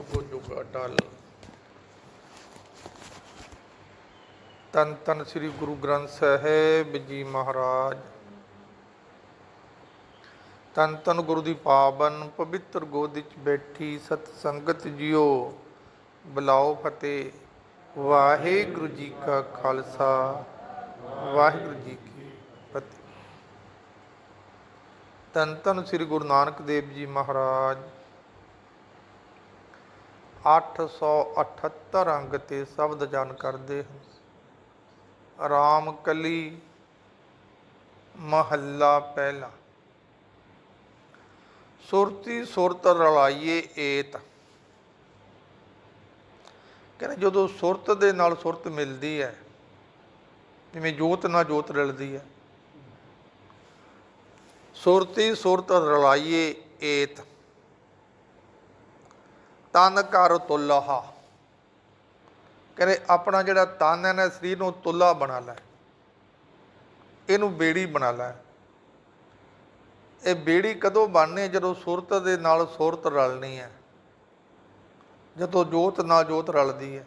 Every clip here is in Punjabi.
ਜੁਗੋ ਜੁਗ ਅਟਲ। ਤਨ ਤਨ ਸ੍ਰੀ ਗੁਰੂ ਗ੍ਰੰਥ ਸਾਹਿਬ ਜੀ ਮਹਾਰਾਜ। ਤਨ ਤਨ ਗੁਰੂ ਦੀ ਪਾਵਨ ਪਵਿੱਤਰ ਗੋਦ ਵਿੱਚ ਬੈਠੀ ਸਤ ਸੰਗਤ ਜਿਓ, ਬੁਲਾਓ ਫਤਿਹ। ਵਾਹਿਗੁਰੂ ਜੀ ਕਾ ਖਾਲਸਾ, ਵਾਹਿਗੁਰੂ ਜੀ ਕੀ ਫਤਿਹ। ਤਨ ਤਨ ਸ੍ਰੀ ਗੁਰੂ ਨਾਨਕ ਦੇਵ ਜੀ ਮਹਾਰਾਜ। 878 ਅੰਗ ਤੇ ਸ਼ਬਦ ਜਨ ਕਰਦੇ ਹਨ ਰਾਮ ਕਲੀ ਮਹੱਲਾ ਪਹਿਲਾ। ਸੁਰਤੀ ਸੁਰਤ ਰਲਾਈਏ ਏਤ। ਕਹਿੰਦੇ ਜਦੋਂ ਸੁਰਤ ਦੇ ਨਾਲ ਸੁਰਤ ਮਿਲਦੀ ਹੈ, ਜਿਵੇਂ ਜੋਤ ਨਾਲ ਜੋਤ ਰਲਦੀ ਹੈ। ਸੁਰਤੀ ਸੁਰਤ ਰਲਾਈਏ ਏਤ। ਤਨ ਕਰ ਤੁਲਹਾ। ਕਹਿੰਦੇ ਆਪਣਾ ਜਿਹੜਾ ਤਨ ਹੈ ਨਾ, ਸਰੀਰ ਨੂੰ ਤੁਲਾ ਬਣਾ ਲੈ। ਇਹਨੂੰ ਬੇੜੀ ਬਣਾ ਲੈ। ਇਹ ਬੇੜੀ ਕਦੋਂ ਬਣਨੀ ਜਦੋਂ ਸੁਰਤ ਦੇ ਨਾਲ ਸੁਰਤ ਰਲਣੀ ਹੈ। ਜਦੋਂ ਜੋਤ ਨਾਲ ਜੋਤ ਰਲਦੀ ਹੈ।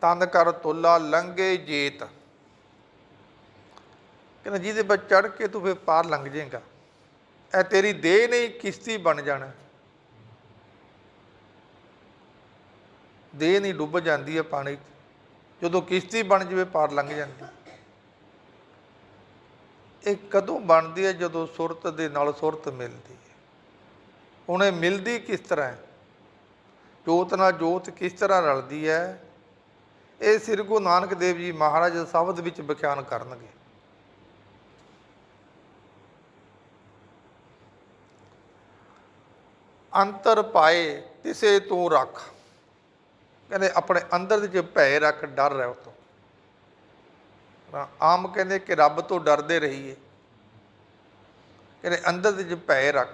ਤਨ ਕਰ ਤੁਲਾ ਲੰਗੇ ਜੇਤ। ਕਹਿੰਦਾ, ਜਿਹਦੇ ਵਿੱਚ ਚੜ ਕੇ ਤੂੰ ਫੇਰ ਪਾਰ ਲੰਘ ਜਾਏਗਾ। ਇਹ ਤੇਰੀ ਦੇਹ ਨਹੀਂ, ਕਿਸ਼ਤੀ ਬਣ ਜਾਣਾ। ਦੇਹ ਨਹੀਂ ਡੁੱਬ ਜਾਂਦੀ ਹੈ ਪਾਣੀ 'ਚ। ਜਦੋਂ ਕਿਸ਼ਤੀ ਬਣ ਜਵੇ, ਪਾਰ ਲੰਘ ਜਾਂਦੀ। ਇਹ ਕਦੋਂ ਬਣਦੀ ਹੈ? ਜਦੋਂ ਸੁਰਤ ਦੇ ਨਾਲ ਸੁਰਤ ਮਿਲਦੀ ਹੈ। ਹੁਣ ਮਿਲਦੀ ਕਿਸ ਤਰ੍ਹਾਂ ਹੈ? ਜੋਤ ਨਾਲ ਜੋਤ ਕਿਸ ਤਰ੍ਹਾਂ ਰਲਦੀ ਹੈ? ਇਹ ਸ੍ਰੀ ਗੁਰੂ ਨਾਨਕ ਦੇਵ ਜੀ ਮਹਾਰਾਜ ਸ਼ਬਦ ਵਿੱਚ ਵਿਖਿਆਨ ਕਰਨਗੇ। ਅੰਤਰ ਪਾਏ, ਤਿਸੇ ਤੂੰ ਰੱਖ। ਕਹਿੰਦੇ ਆਪਣੇ ਅੰਦਰ ਦੇ ਚ ਭੈ ਰੱਖ, ਡਰ ਹੈ ਉਹ ਤੋਂ ਆਮ ਕਹਿੰਦੇ ਕਿ ਰੱਬ ਤੋਂ ਡਰਦੇ ਰਹੀਏ। ਕਹਿੰਦੇ ਅੰਦਰ ਦੇ ਚ ਭੈ ਰੱਖ।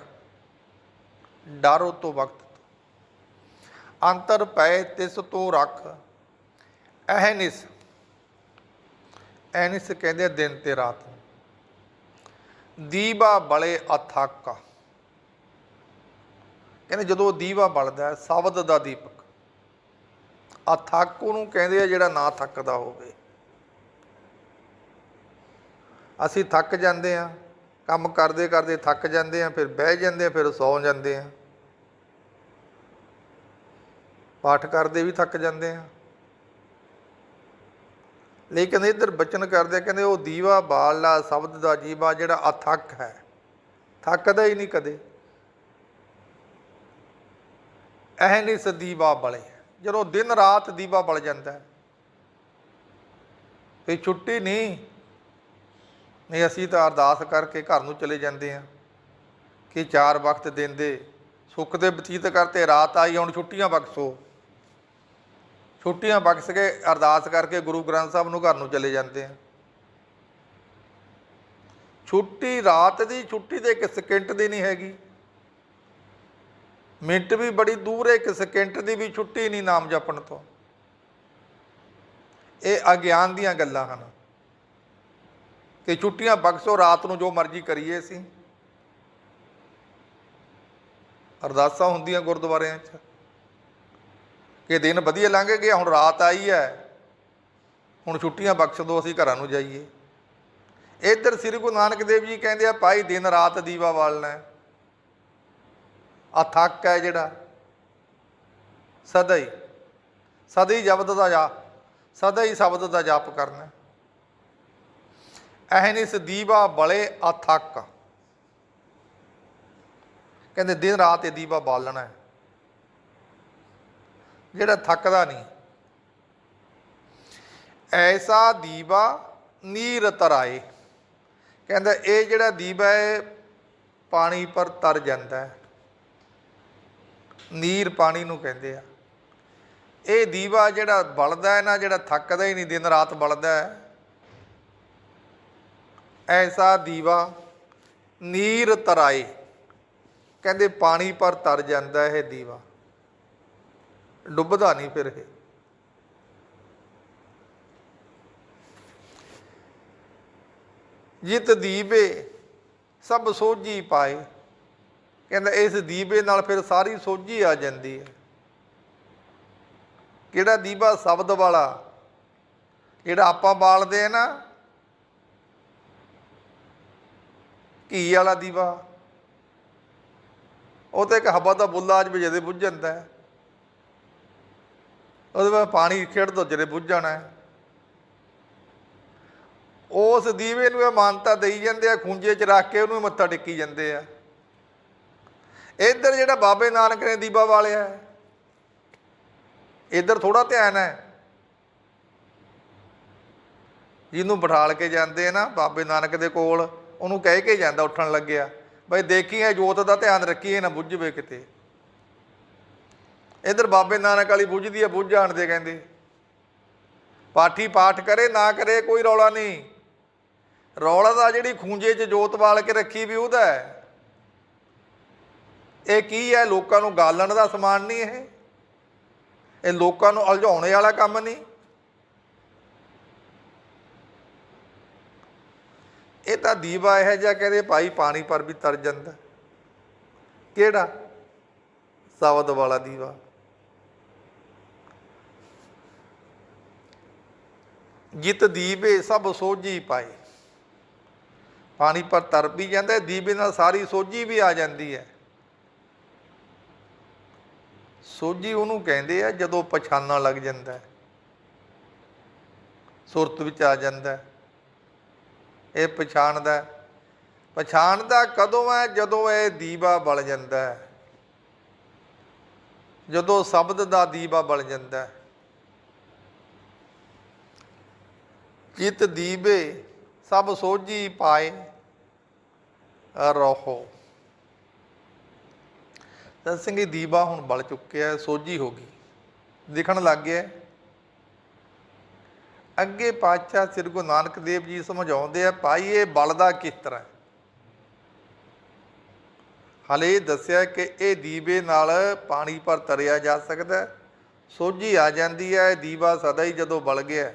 ਡਰ ਉਹ ਤੋਂ ਵਕਤ। ਅੰਤਰ ਪੈ, ਤਿਸ ਤੋਂ ਰੱਖ। ਅਹਨਿਸ ਅਹਨਿਸ ਕਹਿੰਦੇ ਦਿਨ ਤੇ ਰਾਤ ਨੂੰ। ਦੀਵਾ ਬਲੇ ਅਥਾਕਾ। ਕਹਿੰਦੇ ਜਦੋਂ ਦੀਵਾ ਬਲਦਾ ਸ਼ਬਦ ਦਾ ਦੀਪਕ। ਆ ਥੱਕ ਉਹਨੂੰ ਕਹਿੰਦੇ ਆ ਜਿਹੜਾ ਨਾ ਥੱਕਦਾ ਹੋਵੇ। ਅਸੀਂ ਥੱਕ ਜਾਂਦੇ ਆ ਕੰਮ ਕਰਦੇ ਕਰਦੇ ਥੱਕ ਜਾਂਦੇ ਆ ਫਿਰ ਬਹਿ ਜਾਂਦੇ ਆ ਫਿਰ ਸੌਂ ਜਾਂਦੇ ਆ ਪਾਠ ਕਰਦੇ ਵੀ ਥੱਕ ਜਾਂਦੇ ਆ ਲੇਕਿਨ ਇੱਧਰ ਬਚਨ ਕਰਦੇ ਕਹਿੰਦੇ ਉਹ ਦੀਵਾ ਬਾਲ ਲਾ ਸ਼ਬਦ ਦਾ ਜੀਵਾ ਜਿਹੜਾ ਅਥੱਕ ਹੈ। ਥੱਕਦਾ ਹੀ ਨਹੀਂ ਕਦੇ। ਐ ਨਹੀਂ ਸਦੀਵਾ ਬਲੇ। ਜਦੋਂ ਦਿਨ ਰਾਤ ਦੀਵਾ ਬਲ ਜਾਂਦਾ ਹੈ। ਤੇ ਛੁੱਟੀ ਨਹੀਂ। ਨਹੀਂ, ਅਸੀਂ ਤਾਂ ਅਰਦਾਸ ਕਰਕੇ ਘਰ ਨੂੰ ਚਲੇ ਜਾਂਦੇ ਆ ਕਿ ਚਾਰ ਵਕਤ ਦਿਨ ਦੇ ਸੁੱਖ ਦੇ ਬਤੀਤ ਕਰਤੇ, ਰਾਤ ਆਈ, ਹੁਣ ਛੁੱਟੀਆਂ ਬਖਸ਼ੋ। ਛੁੱਟੀਆਂ ਬਖਸ਼ ਕੇ ਅਰਦਾਸ ਕਰਕੇ ਗੁਰੂ ਗ੍ਰੰਥ ਸਾਹਿਬ ਨੂੰ ਘਰ ਨੂੰ ਚਲੇ ਜਾਂਦੇ ਆ ਛੁੱਟੀ ਰਾਤ ਦੀ, ਛੁੱਟੀ ਦੇ ਇੱਕ ਸਕਿੰਟ ਦੀ ਨਹੀਂ ਹੈਗੀ। ਮਿੰਟ ਵੀ ਬੜੀ ਦੂਰ ਹੈ, ਇੱਕ ਸਕਿੰਟ ਦੀ ਵੀ ਛੁੱਟੀ ਨਹੀਂ ਨਾਮ ਜਪਣ ਤੋਂ। ਇਹ ਅਗਿਆਨ ਦੀਆਂ ਗੱਲਾਂ ਹਨ। ਕਿ ਛੁੱਟੀਆਂ ਬਖਸ਼ੋ, ਰਾਤ ਨੂੰ ਜੋ ਮਰਜ਼ੀ ਕਰੀਏ ਅਸੀਂ। ਅਰਦਾਸਾਂ ਹੁੰਦੀਆਂ ਗੁਰਦੁਆਰਿਆਂ 'ਚ। ਕਿ ਦਿਨ ਵਧੀਆ ਲੰਘ ਗਿਆ, ਹੁਣ ਰਾਤ ਆਈ ਹੈ। ਹੁਣ ਛੁੱਟੀਆਂ ਬਖਸ਼ ਦਿਓ ਅਸੀਂ ਘਰਾਂ ਨੂੰ ਜਾਈਏ। ਇੱਧਰ ਸ੍ਰੀ ਗੁਰੂ ਨਾਨਕ ਦੇਵ ਜੀ ਕਹਿੰਦੇ ਆ, ਭਾਈ ਦਿਨ ਰਾਤ ਦੀਵਾ ਬਾਲਣਾ ਅਥੱਕ ਹੈ ਜਿਹੜਾ। ਸਦਾ ਹੀ ਸਦਾ ਹੀ ਜਪਦ ਦਾ ਜਾਪ ਸਦਾ ਹੀ ਸ਼ਬਦ ਦਾ ਜਾਪ ਕਰਨਾ। ਐਹਨਿਸ ਦੀਵਾ ਬਲੇ ਅਥੱਕ ਕਹਿੰਦੇ ਦਿਨ ਰਾਤ ਇਹ ਦੀਵਾ ਬਾਲਣਾ ਹੈ। ਜਿਹੜਾ ਥੱਕਦਾ ਨਹੀਂ। ਐਸਾ ਦੀਵਾ ਨੀਰ ਤਰਾਏ। ਕਹਿੰਦਾ ਇਹ ਜਿਹੜਾ ਦੀਵਾ ਹੈ, ਪਾਣੀ ਪਰ ਤਰ ਜਾਂਦਾ ਹੈ। ਨੀਰ ਪਾਣੀ ਨੂੰ ਕਹਿੰਦੇ ਆ। ਇਹ ਦੀਵਾ ਜਿਹੜਾ ਬਲਦਾ ਹੈ ਨਾ, ਜਿਹੜਾ ਥੱਕਦਾ ਹੀ ਨਹੀਂ, ਦਿਨ ਰਾਤ ਬਲਦਾ ਹੈ। ਐਸਾ ਦੀਵਾ ਨੀਰ ਤਰਾਏ। ਕਹਿੰਦੇ ਪਾਣੀ ਪਰ ਤਰ ਜਾਂਦਾ ਇਹ ਦੀਵਾ। ਡੁੱਬਦਾ ਨਹੀਂ ਫਿਰ ਇਹ। ਜਿਤ ਦੀਵੇ ਸਭ ਸੋਝੀ ਪਾਏ। ਕਹਿੰਦਾ ਇਸ ਦੀਵੇ ਨਾਲ ਫਿਰ ਸਾਰੀ ਸੋਝੀ ਆ ਜਾਂਦੀ ਹੈ। ਕਿਹੜਾ ਦੀਵਾ? ਸ਼ਬਦ ਵਾਲਾ। ਜਿਹੜਾ ਆਪਾਂ ਬਾਲਦੇ ਆ ਨਾ, ਘੀ ਵਾਲਾ ਦੀਵਾ। ਉਹ ਤੇ ਇੱਕ ਹਵਾ ਦਾ ਬੁੱਲਾ ਅੱਜ ਵਜੇ ਬੁੱਝ ਜਾਂਦਾ ਹੈ। ਉਹਦੇ ਬਾਅਦ ਪਾਣੀ ਖੇਡ ਦੋ ਜਿਹੜੇ ਬੁੱਝ ਜਾਣਾ ਹੈ। ਉਸ ਦੀਵੇ ਨੂੰ ਇਹ ਮਾਨਤਾ ਦੇਈ ਜਾਂਦੇ ਆ, ਖੁੰਝੇ 'ਚ ਰੱਖ ਕੇ ਉਹਨੂੰ ਮੱਥਾ ਟੇਕੀ ਜਾਂਦੇ ਆ। ਇੱਧਰ ਜਿਹੜਾ ਬਾਬੇ ਨਾਨਕ ਨੇ ਦੀਵਾ ਵਾਲਿਆ ਇੱਧਰ ਥੋੜਾ ਧਿਆਨ ਹੈ। ਜਿਹਨੂੰ ਬਿਠਾਲ ਕੇ ਜਾਂਦੇ ਆ ਨਾ, ਬਾਬੇ ਨਾਨਕ ਦੇ ਕੋਲ, ਉਹਨੂੰ ਕਹਿ ਕੇ ਜਾਂਦਾ, ਉੱਠਣ ਲੱਗਿਆ। ਬਈ ਦੇਖੀ ਇਹ ਜੋਤ ਦਾ ਧਿਆਨ ਰੱਖੀਏ, ਨਾ ਬੁੱਝ ਜਵੇ ਕਿਤੇ। ਇੱਧਰ ਬਾਬੇ ਨਾਨਕ ਵਾਲੀ ਬੁੱਝਦੀ ਹੈ ਬੁੱਝ ਜਾਣ ਦੇ ਕਹਿੰਦੇ। ਪਾਠੀ ਪਾਠ ਕਰੇ, ਨਾ ਕਰੇ, ਕੋਈ ਰੌਲਾ ਨਹੀਂ। ਰੌਲਾ ਦਾ ਜਿਹੜੀ ਖੂੰਜੇ 'ਚ ਜੋਤ ਵਾਲ ਕੇ ਰੱਖੀ ਵੀ ਉਹਦਾ ਹੈ। ਇਹ ਕੀ ਹੈ? ਲੋਕਾਂ ਨੂੰ ਗਾਲਣ ਦਾ ਸਮਾਨ ਨਹੀਂ ਇਹ। ਇਹ ਲੋਕਾਂ ਨੂੰ ਉਲਝਾਉਣੇ ਵਾਲਾ ਕੰਮ ਨਹੀਂ। ਇਹ ਤਾਂ ਦੀਵਾ ਇਹ ਜਿਹਾ ਕਹਿੰਦੇ ਭਾਈ ਪਾਣੀ ਪਰ ਵੀ ਤਰ ਜਾਂਦਾ। ਕਿਹੜਾ? ਸ਼ਬਦ ਵਾਲਾ ਦੀਵਾ। ਜਿਤ ਦੀਵੇ ਸਭ ਸੋਝੀ ਪਾਏ। ਪਾਣੀ ਪਰ ਤਰ ਵੀ ਜਾਂਦਾ, ਦੀਵੇ ਨਾਲ ਸਾਰੀ ਸੋਝੀ ਵੀ ਆ ਜਾਂਦੀ ਹੈ। ਸੋਝੀ ਉਹਨੂੰ ਕਹਿੰਦੇ ਆ ਜਦੋਂ ਪਛਾਣਨ ਲੱਗ ਜਾਂਦਾ ਹੈ। ਸੁਰਤ ਵਿੱਚ ਆ ਜਾਂਦਾ ਹੈ। ਇਹ ਪਛਾਣਦਾ ਹੈ। ਪਛਾਣਦਾ ਕਦੋਂ ਹੈ? ਜਦੋਂ ਇਹ ਦੀਵਾ ਬਲ ਜਾਂਦਾ ਹੈ। ਜਦੋਂ ਸ਼ਬਦ ਦਾ ਦੀਵਾ ਬਲ ਜਾਂਦਾ ਹੈ। ਚਿਤ ਦੀਵੇ ਸਭ ਸੋਝੀ ਪਾਏ ਰਹੋ। ਤਾਂ ਸਿੰਘੀ ਦੀਵਾ ਹੁਣ ਬਲ ਚੁੱਕਿਆ, ਸੋਝੀ ਹੋ ਗਈ। ਦਿਖਣ ਲੱਗ ਗਿਆ, ਅੱਗੇ ਪਾਤਸ਼ਾਹ ਸ੍ਰੀ ਗੁਰੂ ਨਾਨਕ ਦੇਵ ਜੀ ਸਮਝਾਉਂਦੇ ਆ, ਭਾਈ, ਇਹ ਬਲਦਾ ਕਿਸ ਤਰ੍ਹਾਂ ਹਲੇ ਦੱਸਿਆ ਕਿ ਇਹ ਦੀਵੇ ਨਾਲ ਪਾਣੀ ਪਰ ਤਰਿਆ ਜਾ ਸਕਦਾ ਸੋਝੀ ਆ ਜਾਂਦੀ ਹੈ, ਇਹ ਦੀਵਾ ਸਦਾ ਹੀ ਜਦੋਂ ਬਲ ਗਿਆ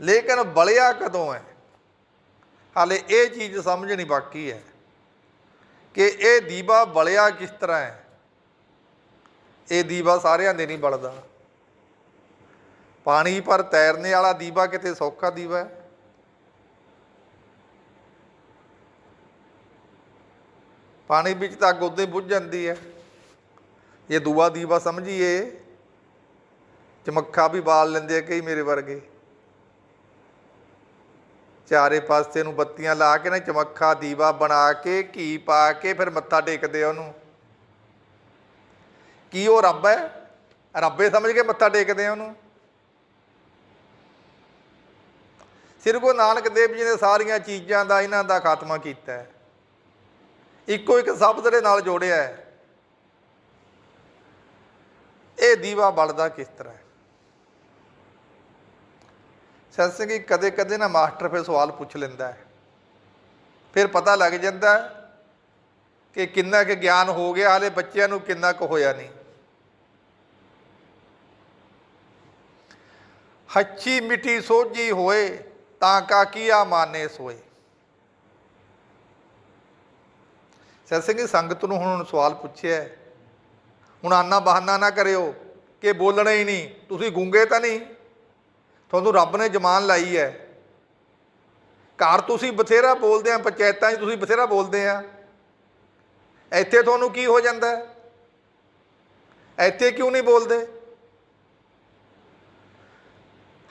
ਲੇਕਿਨ ਬਲਿਆ ਕਦੋਂ ਹੈ? ਹਾਲੇ ਇਹ ਚੀਜ਼ ਸਮਝਣੀ ਬਾਕੀ ਹੈ। ਕਿ ਇਹ ਦੀਵਾ ਬਲਿਆ ਕਿਸ ਤਰ੍ਹਾਂ ਹੈ? ਇਹ ਦੀਵਾ ਸਾਰਿਆਂ ਦੇ ਨਹੀਂ ਬਲਦਾ। ਪਾਣੀ ਪਰ ਤੈਰਨੇ ਵਾਲਾ ਦੀਵਾ ਕਿਤੇ ਸੌਖਾ ਦੀਵਾ ਹੈ? ਪਾਣੀ ਵਿੱਚ ਤਾਂ ਅੱਗ ਉਦੋਂ ਹੀ ਬੁੱਝ ਜਾਂਦੀ ਹੈ। ਇਹ ਦੂਆ ਦੀਵਾ ਸਮਝੀਏ। ਚਮੱਖਾ ਵੀ ਬਾਲ ਲੈਂਦੇ ਆ ਕਈ ਮੇਰੇ ਵਰਗੇ। ਚਾਰੇ ਪਾਸੇ ਨੂੰ ਬੱਤੀਆਂ ਲਾ ਕੇ ਨਾ ਚਮੱਖਾ ਦੀਵਾ ਬਣਾ ਕੇ, ਘੀ ਪਾ ਕੇ ਫਿਰ ਮੱਥਾ ਟੇਕਦੇ ਆ ਉਹਨੂੰ। ਕੀ ਉਹ ਰੱਬ ਹੈ? ਰੱਬੇ ਸਮਝ ਕੇ ਮੱਥਾ ਟੇਕਦੇ ਆ ਉਹਨੂੰ। ਸ੍ਰੀ ਗੁਰੂ ਨਾਨਕ ਦੇਵ ਜੀ ਨੇ ਸਾਰੀਆਂ ਚੀਜ਼ਾਂ ਦਾ, ਇਹਨਾਂ ਦਾ ਖਾਤਮਾ ਕੀਤਾ ਹੈ। ਇੱਕੋ ਇੱਕ ਸ਼ਬਦ ਦੇ ਨਾਲ ਜੋੜਿਆ ਹੈ। ਇਹ ਦੀਵਾ ਬਲਦਾ ਕਿਸ ਤਰ੍ਹਾਂ ਹੈ? ਸਤ ਸਿੰਘ ਜੀ ਕਦੇ ਕਦੇ ਨਾ ਮਾਸਟਰ ਫਿਰ ਸਵਾਲ ਪੁੱਛ ਲੈਂਦਾ ਹੈ। ਫਿਰ ਪਤਾ ਲੱਗ ਜਾਂਦਾ ਕਿ ਕਿੰਨਾ ਕੁ ਗਿਆਨ ਹੋ ਗਿਆ, ਹਾਲੇ ਬੱਚਿਆਂ ਨੂੰ ਕਿੰਨਾ ਕੁ ਹੋਇਆ ਨਹੀਂ। ਹੱਚੀ ਮਿੱਟੀ ਸੋਝੀ ਹੋਏ ਤਾਂ ਕਾ ਕੀਆ ਮਾਨੇ ਸੋਏ। ਸਤ ਸਿੰਘ ਜੀ ਸੰਗਤ ਨੂੰ ਹੁਣ ਸਵਾਲ ਪੁੱਛਿਆ ਹੁਣ ਆਨਾ ਬਹਾਨਾ ਨਾ ਕਰਿਓ ਕਿ ਬੋਲਣਾ ਹੀ ਨਹੀਂ, ਤੁਸੀਂ ਗੂੰਗੇ ਤਾਂ ਨਹੀਂ? ਤੁਹਾਨੂੰ ਰੱਬ ਨੇ ਜਮਾਨ ਲਾਈ ਹੈ। ਘਰ ਤੁਸੀਂ ਬਥੇਰਾ ਬੋਲਦੇ ਆ, ਪੰਚਾਇਤਾਂ 'ਚ ਤੁਸੀਂ ਬਥੇਰਾ ਬੋਲਦੇ ਆ। ਇੱਥੇ ਤੁਹਾਨੂੰ ਕੀ ਹੋ ਜਾਂਦਾ? ਇੱਥੇ ਕਿਉਂ ਨਹੀਂ ਬੋਲਦੇ?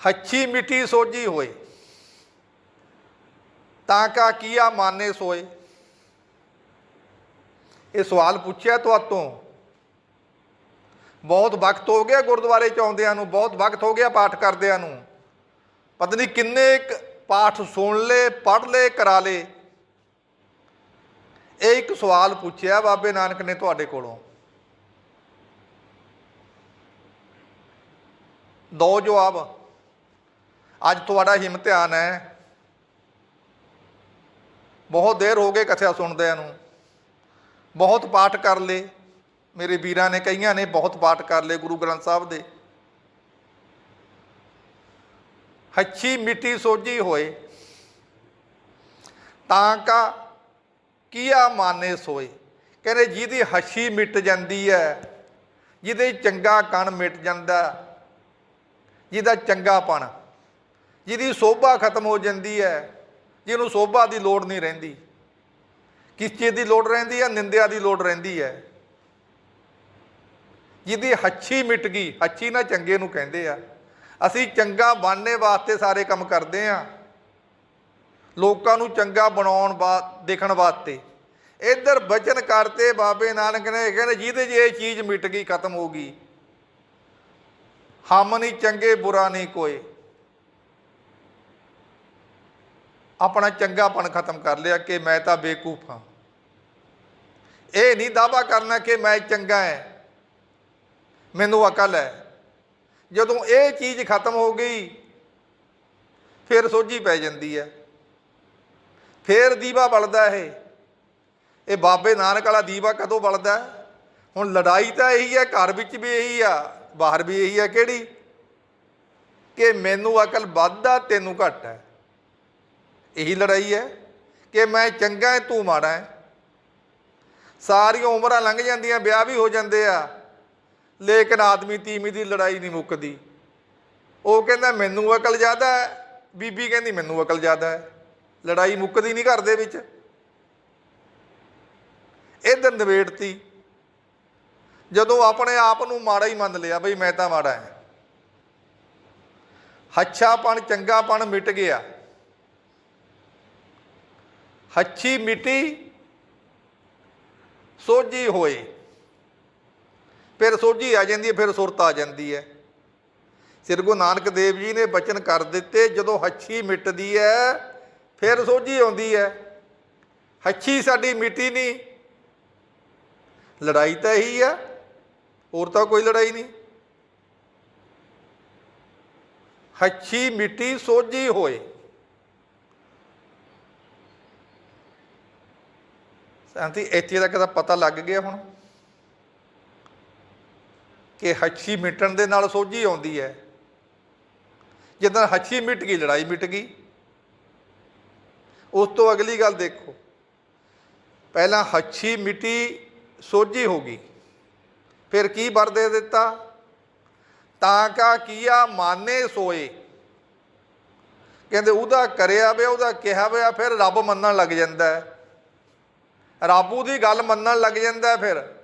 ਹੱਛੀ ਮਿੱਟੀ ਸੋਝੀ ਹੋਏ। ਤਾਂ ਕਾ ਕੀਆ ਮਾਨੇ ਸੋਏ। ਇਹ ਸਵਾਲ ਪੁੱਛਿਆ ਤੁਹਾਤੋਂ ਬਹੁਤ ਵਕਤ ਹੋ ਗਿਆ ਗੁਰਦੁਆਰੇ ਚ ਆਉਂਦਿਆਂ ਨੂੰ, ਬਹੁਤ ਵਕਤ ਹੋ ਗਿਆ ਪਾਠ ਕਰਦਿਆਂ ਨੂੰ। ਪਤਾ ਨਹੀਂ ਕਿੰਨੇ ਪਾਠ ਸੁਣ ਲੇ ਪੜ੍ਹ ਲੇ ਕਰਾ ਲੇ ਇਹ ਇੱਕ ਸਵਾਲ ਪੁੱਛਿਆ ਬਾਬੇ ਨਾਨਕ ਨੇ ਤੁਹਾਡੇ ਕੋਲੋਂ। ਦੋ ਜਵਾਬ। ਅੱਜ ਤੁਹਾਡਾ ਹਿਮਤਿਹਾਨ ਹੈ। ਬਹੁਤ ਦੇਰ ਹੋ ਗਏ ਕਥਾ ਸੁਣਦਿਆਂ ਨੂੰ। ਬਹੁਤ ਪਾਠ ਕਰ ਲਏ। ਮੇਰੇ ਵੀਰਾਂ ਨੇ, ਕਈਆਂ ਨੇ ਬਹੁਤ ਪਾਠ ਕਰ ਲਏ ਗੁਰੂ ਗ੍ਰੰਥ ਸਾਹਿਬ ਦੇ। ਹੱਛੀ ਮਿੱਟੀ ਸੋਝੀ ਹੋਏ, ਤਾਂ ਕਾ ਕੀਆ ਮਾਨੇ ਸੋਏ। ਕਹਿੰਦੇ ਜਿਹਦੀ ਹੱਛੀ ਮਿਟ ਜਾਂਦੀ ਹੈ ਜਿਹਦੇ ਚੰਗਾ ਕਣ ਮਿਟ ਜਾਂਦਾ, ਜਿਹਦਾ ਚੰਗਾਪਣ ਜਿਹਦੀ ਸੋਭਾ ਖਤਮ ਹੋ ਜਾਂਦੀ ਹੈ ਜਿਹਨੂੰ ਸੋਭਾ ਦੀ ਲੋੜ ਨਹੀਂ ਰਹਿੰਦੀ। ਕਿਸ ਚੀਜ਼ ਦੀ ਲੋੜ ਰਹਿੰਦੀ ਹੈ ਨਿੰਦਿਆ ਦੀ ਲੋੜ ਰਹਿੰਦੀ ਹੈ ਜਿਹਦੀ ਹੱਛੀ ਮਿਟ ਗਈ, ਹੱਛੀ ਨਾ ਚੰਗੇ ਨੂੰ ਕਹਿੰਦੇ ਆ। ਅਸੀਂ ਚੰਗਾ ਬਣਨੇ ਵਾਸਤੇ ਸਾਰੇ ਕੰਮ ਕਰਦੇ ਆ। ਲੋਕਾਂ ਨੂੰ ਚੰਗਾ ਬਣਾਉਣ ਵਾ, ਦੇਖਣ ਵਾਸਤੇ। ਇੱਧਰ ਬਚਨ ਕਰਤੇ ਬਾਬੇ ਨਾਨਕ ਨੇ, ਕਹਿੰਦੇ ਜਿਹਦੇ ਜੇ ਇਹ ਚੀਜ਼ ਮਿਟ ਗਈ, ਖਤਮ ਹੋ ਗਈ। ਹਮ ਨਹੀਂ ਚੰਗੇ, ਬੁਰਾ ਨਹੀਂ ਕੋਈ। ਆਪਣਾ ਚੰਗਾਪਣ ਖਤਮ ਕਰ ਲਿਆ ਕਿ ਮੈਂ ਤਾਂ ਬੇਕੂਫ ਹਾਂ। ਇਹ ਨਹੀਂ ਦਾਵਾ ਕਰਨਾ ਕਿ ਮੈਂ ਚੰਗਾ ਹਾਂ ਮੈਨੂੰ ਅਕਲ ਹੈ। ਜਦੋਂ ਇਹ ਚੀਜ਼ ਖਤਮ ਹੋ ਗਈ, ਫਿਰ ਸੋਝੀ ਪੈ ਜਾਂਦੀ ਹੈ। ਫਿਰ ਦੀਵਾ ਬਲਦਾ ਇਹ। ਇਹ ਬਾਬੇ ਨਾਨਕ ਵਾਲਾ ਦੀਵਾ ਕਦੋਂ ਬਲਦਾ? ਹੁਣ ਲੜਾਈ ਤਾਂ ਇਹੀ ਹੈ, ਘਰ ਵਿੱਚ ਵੀ ਇਹੀ ਆ, ਬਾਹਰ ਵੀ ਇਹੀ ਹੈ ਕਿਹੜੀ? ਕਿ ਮੈਨੂੰ ਅਕਲ ਵੱਧਦਾ, ਤੈਨੂੰ ਘੱਟ ਹੈ। ਇਹੀ ਲੜਾਈ ਹੈ ਕਿ ਮੈਂ ਚੰਗਾ ਹੈ, ਤੂੰ ਮਾੜਾ ਹੈ। ਸਾਰੀਆਂ ਉਮਰਾਂ ਲੰਘ ਜਾਂਦੀਆਂ, ਵਿਆਹ ਵੀ ਹੋ ਜਾਂਦੇ ਆ। ਲੇਕਿਨ ਆਦਮੀ ਤੀਮੀ ਦੀ ਲੜਾਈ ਨਹੀਂ ਮੁੱਕਦੀ। ਉਹ ਕਹਿੰਦਾ, ਮੈਨੂੰ ਅਕਲ ਜ਼ਿਆਦਾ ਹੈ। ਬੀਬੀ ਕਹਿੰਦੀ, ਮੈਨੂੰ ਅਕਲ ਜ਼ਿਆਦਾ ਹੈ। ਲੜਾਈ ਮੁੱਕਦੀ ਨਹੀਂ ਘਰ ਦੇ ਵਿੱਚ। ਇਧਰ ਨਵੇੜਤੀ ਜਦੋਂ ਆਪਣੇ ਆਪ ਨੂੰ ਮਾੜਾ ਹੀ ਮੰਨ ਲਿਆ, ਬਈ ਮੈਂ ਤਾਂ ਮਾੜਾ ਹਾਂ। ਹੱਛਾਪਣ, ਚੰਗਾਪਣ ਮਿਟ ਗਿਆ। ਹੱਛੀ ਮਿੱਟੀ ਸੋਝੀ ਹੋਏ। ਫਿਰ ਸੋਝੀ ਆ ਜਾਂਦੀ ਹੈ, ਫਿਰ ਸੁਰਤ ਆ ਜਾਂਦੀ ਹੈ। ਸ੍ਰੀ ਗੁਰੂ ਨਾਨਕ ਦੇਵ ਜੀ ਨੇ ਬਚਨ ਕਰ ਦਿੱਤੇ, ਜਦੋਂ ਹੱਛੀ ਮਿਟਦੀ ਹੈ, ਫਿਰ ਸੋਝੀ ਆਉਂਦੀ ਹੈ। ਹੱਛੀ ਸਾਡੀ ਮਿੱਟੀ ਨਹੀਂ, ਲੜਾਈ ਤਾਂ ਇਹੀ ਆ, ਹੋਰ ਤਾਂ ਕੋਈ ਲੜਾਈ ਨਹੀਂ। ਹੱਛੀ ਮਿੱਟੀ ਸੋਝੀ ਹੋਏ। ਸ਼ਾਂਤੀ ਇੱਥੇ ਤੱਕ ਦਾ ਪਤਾ ਲੱਗ ਗਿਆ ਹੁਣ। ਕਿ ਹੱਛੀ ਮਿਟਣ ਦੇ ਨਾਲ ਸੋਝੀ ਆਉਂਦੀ ਹੈ। ਜਿੱਦਾਂ ਹੱਛੀ ਮਿਟ ਗਈ, ਲੜਾਈ ਮਿਟ ਗਈ। ਉਸ ਤੋਂ ਅਗਲੀ ਗੱਲ ਦੇਖੋ। ਪਹਿਲਾਂ ਹੱਛੀ ਮਿੱਟੀ ਸੋਝੀ ਹੋ ਗਈ। ਫਿਰ ਕੀ ਵਰ ਦੇ ਦਿੱਤਾ? ਤਾਂ ਕਾ ਕੀਆ ਮਾਨੇ ਸੋਏ। ਕਹਿੰਦੇ ਉਹਦਾ ਕਰਿਆ ਵੇ, ਉਹਦਾ ਕਿਹਾ ਵੇ ਫਿਰ ਰੱਬ ਮੰਨਣ ਲੱਗ ਜਾਂਦਾ ਹੈ। ਰੱਬ ਦੀ ਗੱਲ ਮੰਨਣ ਲੱਗ ਜਾਂਦਾ ਫਿਰ।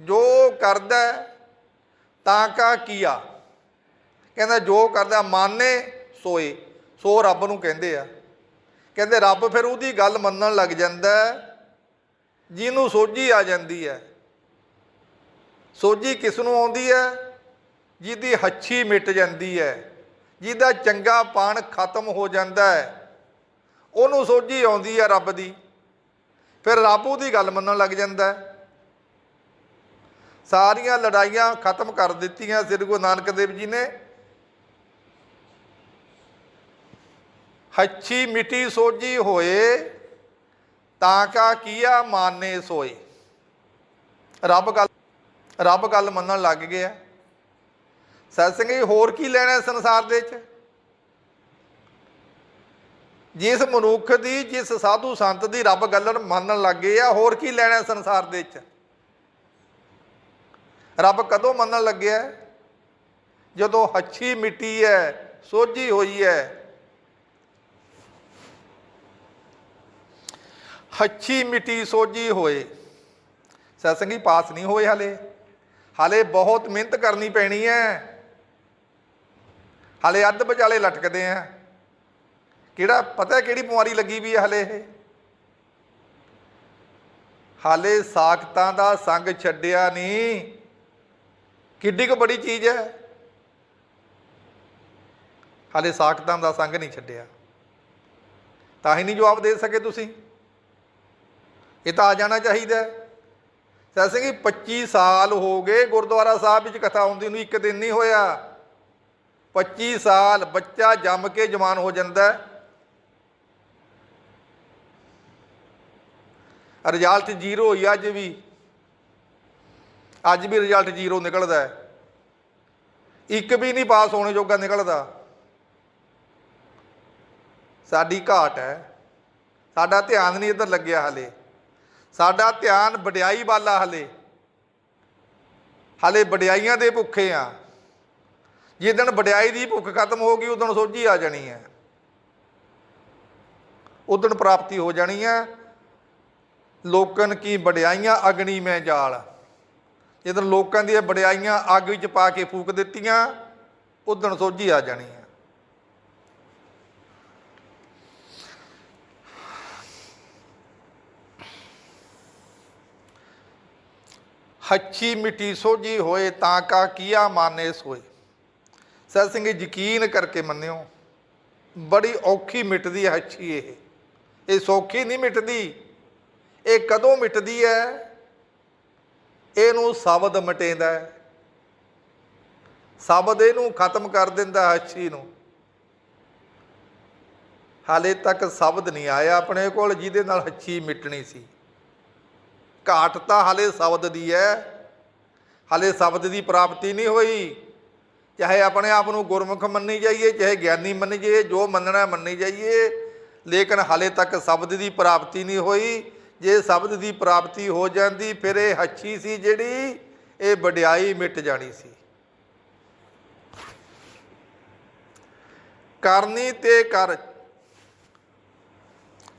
ਜੋ ਕਰਦਾ ਤਾਂ ਕਾ ਕੀਆ? ਕਹਿੰਦਾ, ਜੋ ਕਰਦਾ ਮਾਨੇ ਸੋਏ। ਸੋ ਰੱਬ ਨੂੰ ਕਹਿੰਦੇ ਆ। ਕਹਿੰਦੇ, ਰੱਬ ਫਿਰ ਉਹਦੀ ਗੱਲ ਮੰਨਣ ਲੱਗ ਜਾਂਦਾ ਜਿਹਨੂੰ ਸੋਝੀ ਆ ਜਾਂਦੀ ਹੈ। ਸੋਝੀ ਕਿਸ ਨੂੰ ਆਉਂਦੀ ਹੈ? ਜਿਹਦੀ ਹੱਛੀ ਮਿਟ ਜਾਂਦੀ ਹੈ। ਜਿਹਦਾ ਚੰਗਾ ਪਾਣ ਖਤਮ ਹੋ ਜਾਂਦਾ ਹੈ। ਉਹਨੂੰ ਸੋਝੀ ਆਉਂਦੀ ਹੈ ਰੱਬ ਦੀ। ਫਿਰ ਰੱਬ ਉਹਦੀ ਗੱਲ ਮੰਨਣ ਲੱਗ ਜਾਂਦਾ ਹੈ। ਸਾਰੀਆਂ ਲੜਾਈਆਂ ਖਤਮ ਕਰ ਦਿੱਤੀਆਂ ਸ੍ਰੀ ਗੁਰੂ ਨਾਨਕ ਦੇਵ ਜੀ ਨੇ। ਹੱਛੀ ਮਿੱਟੀ ਸੋਝੀ ਹੋਏ ਤਾਂ ਕਾ ਕੀਆ ਮਾਨੇ ਸੋਏ। ਰੱਬ ਗੱਲ ਰੱਬ ਗੱਲ ਮੰਨਣ ਲੱਗ ਗਿਆ ਸਤ ਸਿੰਘ ਜੀ, ਹੋਰ ਕੀ ਲੈਣਾ ਸੰਸਾਰ ਦੇ ਵਿੱਚ? ਜਿਸ ਮਨੁੱਖ ਦੀ, ਜਿਸ ਸਾਧੂ ਸੰਤ ਦੀ ਰੱਬ ਗੱਲ ਮੰਨਣ ਲੱਗ ਗਏ ਆ, ਹੋਰ ਕੀ ਲੈਣਾ ਸੰਸਾਰ ਦੇ ਵਿੱਚ? ਰੱਬ ਕਦੋਂ ਮੰਨਣ ਲੱਗਿਆ ਜਦੋਂ ਹੱਛੀ ਮਿੱਟੀ ਹੈ ਸੋਝੀ ਹੋਈ ਹੈ ਹੱਛੀ ਮਿੱਟੀ ਸੋਝੀ ਹੋਏ। ਸਤਸੰਗੀ ਪਾਸ ਨਹੀਂ ਹੋਏ ਹਲੇ। ਹਲੇ ਬਹੁਤ ਮਿਹਨਤ ਕਰਨੀ ਪੈਣੀ ਹੈ ਹਲੇ ਅੱਧ ਵਿਚਾਲੇ ਲਟਕਦੇ ਆ ਕਿਹੜਾ, ਪਤਾ ਕਿਹੜੀ ਬਿਮਾਰੀ ਲੱਗੀ ਵੀ ਹੈ ਹਲੇ ਇਹ? ਹਾਲੇ ਸਾਖਤਾਂ ਦਾ ਸੰਗ ਛੱਡਿਆ ਨਹੀਂ। ਕਿੱਡੀ ਕੁ ਬੜੀ ਚੀਜ਼ ਹੈ। ਹਾਲੇ ਸਾਖਤਾਂ ਦਾ ਸੰਗ ਨਹੀਂ ਛੱਡਿਆ। ਤਾਂ ਹੀ ਨਹੀਂ ਜਵਾਬ ਦੇ ਸਕੇ ਤੁਸੀਂ। ਇਹ ਤਾਂ ਆ ਜਾਣਾ ਚਾਹੀਦਾ ਸਰ ਸਿੰਘ 25 ਸਾਲ ਹੋ ਗਏ ਗੁਰਦੁਆਰਾ ਸਾਹਿਬ ਵਿੱਚ ਕਥਾ ਹੁੰਦੀ ਨੂੰ ਇੱਕ ਦਿਨ ਨਹੀਂ ਹੋਇਆ। 25 ਸਾਲ ਬੱਚਾ ਜੰਮ ਕੇ ਜਵਾਨ ਹੋ ਜਾਂਦਾ ਹੈ। ਰਿਜ਼ਲਟ ਜ਼ੀਰੋ ਹੋਈ ਅੱਜ ਵੀ। ਅੱਜ ਵੀ ਰਿਜ਼ਲਟ ਜ਼ੀਰੋ ਨਿਕਲਦਾ ਹੈ। ਇੱਕ ਵੀ ਨਹੀਂ ਪਾਸ ਹੋਣੇ ਜੋਗਾ ਨਿਕਲਦਾ। ਸਾਡੀ ਘਾਟ ਹੈ। ਸਾਡਾ ਧਿਆਨ ਨਹੀਂ ਇੱਧਰ ਲੱਗਿਆ ਹਲੇ। ਸਾਡਾ ਧਿਆਨ ਵਡਿਆਈ ਵਾਲਾ ਹਲੇ। ਹਲੇ ਵਡਿਆਈਆਂ ਦੇ ਭੁੱਖੇ ਆ ਜਿੱਦਣ ਵਡਿਆਈ ਦੀ ਭੁੱਖ ਖਤਮ ਹੋ ਗਈ ਉਦੋਂ ਸੋਝੀ ਆ ਜਾਣੀ ਹੈ। ਉਦੋਂ ਪ੍ਰਾਪਤੀ ਹੋ ਜਾਣੀ ਹੈ। ਲੋਕਨ ਕੀ ਵਡਿਆਈਆਂ ਅਗਨੀ ਮੈਂ ਜਾਲ। ਜਦੋਂ ਲੋਕਾਂ ਦੀਆਂ ਵਡਿਆਈਆਂ ਅੱਗ ਵਿੱਚ ਪਾ ਕੇ ਫੂਕ ਦਿੱਤੀਆਂ ਉਦੋਂ ਸੋਝੀ ਆ ਜਾਣੀ ਹੈ। ਹੱਛੀ ਮਿੱਟੀ ਸੋਝੀ ਹੋਏ ਤਾਂ ਕਾ ਕੀਆ ਮਾਨੇ ਸੋਏ। ਸਤ ਸਿੰਘ, ਯਕੀਨ ਕਰਕੇ ਮੰਨਿਓ, ਬੜੀ ਔਖੀ ਮਿਟਦੀ ਹੈ ਹੱਛੀ ਇਹ। ਇਹ ਸੌਖੀ ਨਹੀਂ ਮਿਟਦੀ, ਇਹ ਕਦੋਂ ਮਿਟਦੀ ਹੈ? ਇਹਨੂੰ ਸ਼ਬਦ ਮਟੇਂਦਾ ਹੈ। ਸ਼ਬਦ ਇਹਨੂੰ ਖਤਮ ਕਰ ਦਿੰਦਾ ਹੈ ਹੱਛੀ ਨੂੰ। ਹਾਲੇ ਤੱਕ ਸ਼ਬਦ ਨਹੀਂ ਆਇਆ ਆਪਣੇ ਕੋਲ, ਜਿਹਦੇ ਨਾਲ ਹੱਛੀ ਮਿਟਣੀ ਸੀ। ਘਾਟ ਤਾਂ ਹਾਲੇ ਸ਼ਬਦ ਦੀ ਹੈ। ਹਾਲੇ ਸ਼ਬਦ ਦੀ ਪ੍ਰਾਪਤੀ ਨਹੀਂ ਹੋਈ। ਚਾਹੇ ਆਪਣੇ ਆਪ ਨੂੰ ਗੁਰਮੁਖ ਮੰਨੀ ਜਾਈਏ, ਚਾਹੇ ਗਿਆਨੀ ਮੰਨੀ ਜਾਈਏ, ਜੋ ਮੰਨਣਾ ਮੰਨੀ ਜਾਈਏ, ਲੇਕਿਨ ਹਾਲੇ ਤੱਕ ਸ਼ਬਦ ਦੀ ਪ੍ਰਾਪਤੀ ਨਹੀਂ ਹੋਈ। ਜੇ ਸ਼ਬਦ ਦੀ ਪ੍ਰਾਪਤੀ ਹੋ ਜਾਂਦੀ, ਫਿਰ ਇਹ ਹੱਛੀ ਸੀ ਜਿਹੜੀ ਇਹ ਵਡਿਆਈ ਮਿਟ ਜਾਣੀ ਸੀ। ਕਰਨੀ ਤੇ ਕਰ,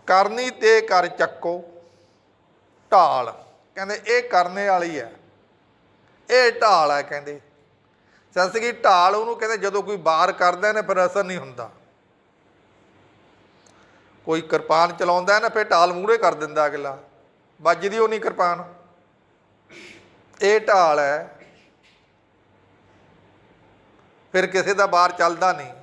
ਕਰਨੀ ਤੇ ਕਰ ਚੱਕੋ, ਢਾਲ। ਕਹਿੰਦੇ ਇਹ ਕਰਨੇ ਵਾਲੀ ਹੈ। ਇਹ ਢਾਲ ਹੈ ਕਹਿੰਦੇ। ਸਸਗੀ ਢਾਲ ਉਹਨੂੰ ਕਹਿੰਦੇ ਜਦੋਂ ਕੋਈ ਬਾਹਰ ਕਰਦਾ ਨਾ, ਫਿਰ ਅਸਰ ਨਹੀਂ ਹੁੰਦਾ। ਕੋਈ ਕਿਰਪਾਨ ਚਲਾਉਂਦਾ ਨਾ, ਫਿਰ ਢਾਲ ਮੂਹਰੇ ਕਰ ਦਿੰਦਾ ਅਗਲਾ। ਵੱਜਦੀ ਉਹ ਨਹੀਂ ਕਿਰਪਾਨ। ਇਹ ਢਾਲ ਹੈ। ਫਿਰ ਕਿਸੇ ਦਾ ਬਾਹਰ ਚੱਲਦਾ ਨਹੀਂ।